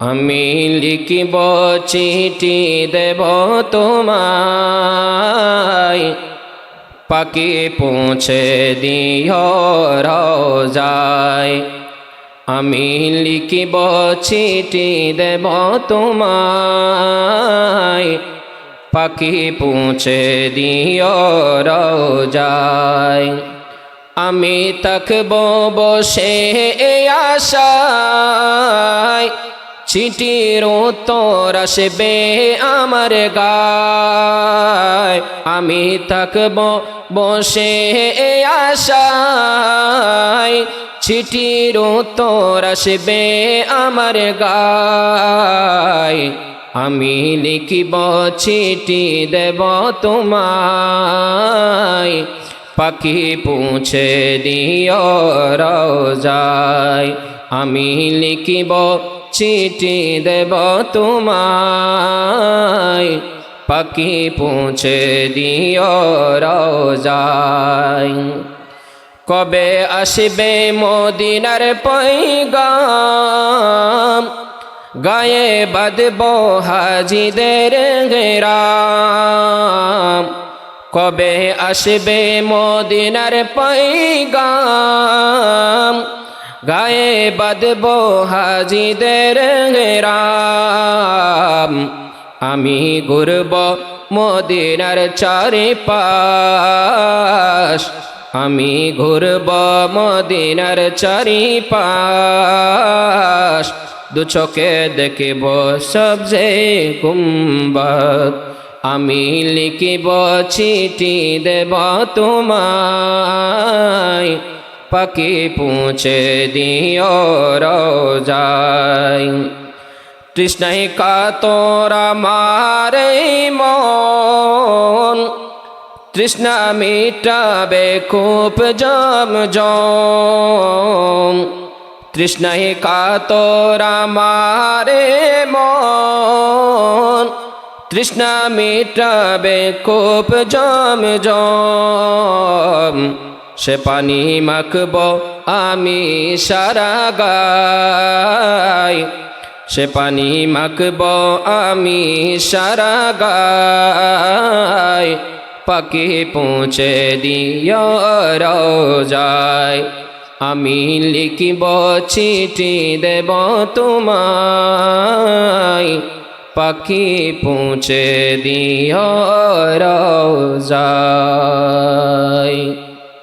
আমি লিখিব চিঠি দেব তোমায়। পাখি পৌঁছে দিও রোজায়। আমি লিখিব চিঠি দেব তোমায়। পাখি পৌঁছে দিও রোজায়। আমি তকব বসে আশায়। চিঠির উত্তর আসবে আমার গায়। আমি থাকব বসে আশায়। চিঠির উত্তর আসবে আমার গায়। আমি লিখিব চিঠি দেব তোমায়। পাখি পৌঁছে দিও রোজায় আমি লিখিব চিঠি দেব তোমায়। পাখি পৌঁছে দিও রোজায়। কবে আসবে মদিনার পৈগাম গায়ে বাদব হাজিদের গেরাম। কবে আসবে মদিনার পৈগাম গায়ে বাদব হাজিদের গেরাম। আমি ঘুরব মদিনার চারি পাশ আমি ঘুরব মদিনার চারি পাশ দু চোখে দেখিব সবজে কুম্বত আমি লিখিব চিঠি দেব তোমায় পাখি পৌঁছে দিও রোজায়। তৃষ্ণাই কাতরা মারে মন, তৃষ্ণা মিটাবে খুব জম জম তৃষ্ণাই কাতরা মারে মন, তৃষ্ণা মিটাবে খুব জম জম সে পানি মাখব, আমি সারা গায়। সে পানি মাখব, আমি সারা গায়। পাখি পৌঁছে দিও রোজায়। আমি লিখিব, চিঠি দেব তোমায়। পাখি পৌঁছে দিও রোজায়।